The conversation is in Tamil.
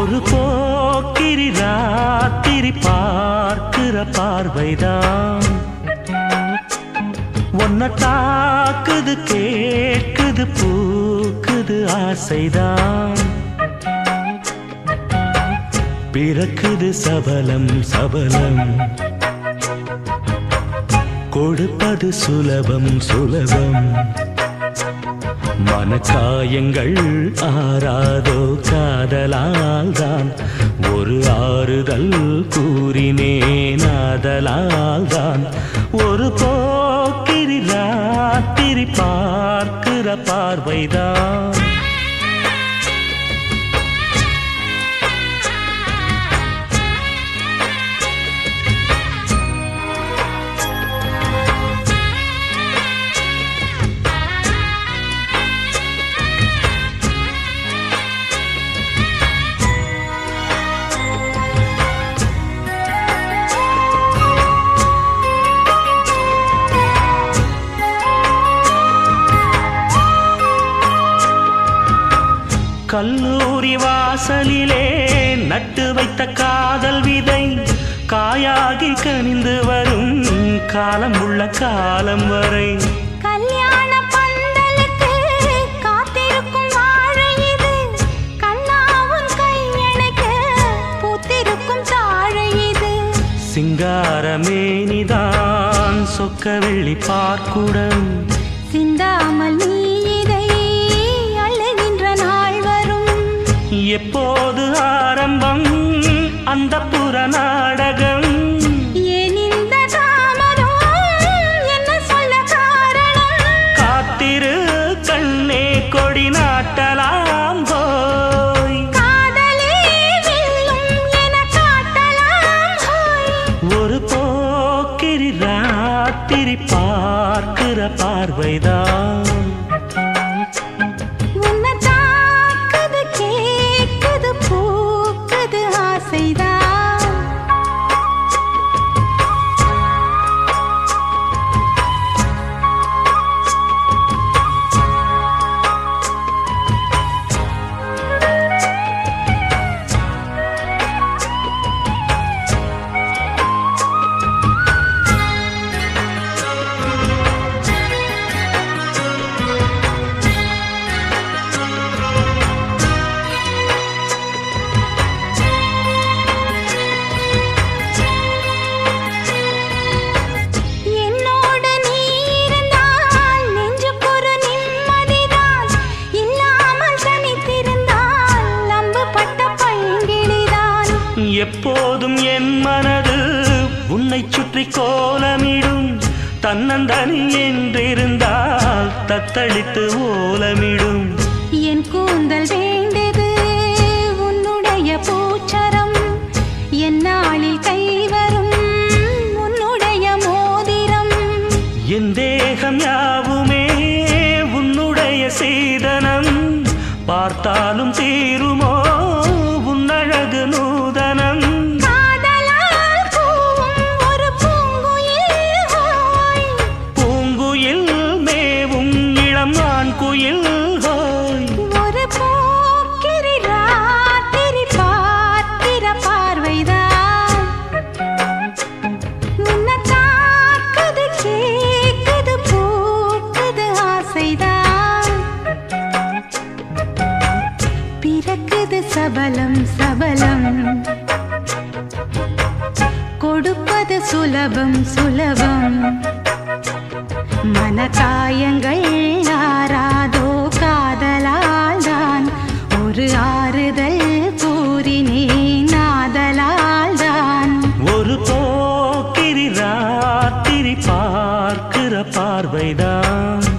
ஒரு போக்கிரி ராத்திரி பார்க்கிற பார்வைதான். ஒன்ன தாக்குது கேட்குது பூக்குது ஆசைதான். பிறக்குது சபலம் சபலம். கொடுப்பது சுலபம் சுலபம். மனச்சாயங்கள் ஆறாதோ காதலால் தான் ஒரு ஆறுதல் கூறினேன் ஆதலால் தான் ஒரு போக்கிரி ராத்திரி பார்க்கிற பார்வைதான். கல்லூரி வாசலிலே நட்டு வைத்த காதல் விதை காயாகி கனிந்து வரும் காலம் உள்ள காலம் வரை. சிங்காரமேனிதான் சொக்க வெள்ளி பார்க்குடம் சிந்தாமல் நீ எப்போது ஆரம்பம்? அந்த புற நாடகம். காத்திரு கண்ணே கொடி நாட்டலாம் போய். ஒரு போக்கிரி ராத்திரி பார்க்கிற பார்வைதான். எப்போதும் என் மனது உன்னை சுற்றி கோலமிடும். தன்னந்தனி என்றிருந்தால் தத்தளித்து ஓலமிடும். என் கூந்தல் வேண்டது உன்னுடைய பூச்சரம். என்னாளில் கைவரும் உன்னுடைய மோதிரம். என் தேகம் யாவுமே உன்னுடைய சீதனம். பார்த்தாலும் தீருமோ சபலம் சபலம். கொடுப்பது சுலபம் சுலபம். மனக்காயங்கள் யாராதோ காதலால் தான். ஒரு ஆறுதல் கூறினே நாதலால் தான். ஒரு போக்கிரி ராத்திரி பார்க்கிற பார்வைதான்.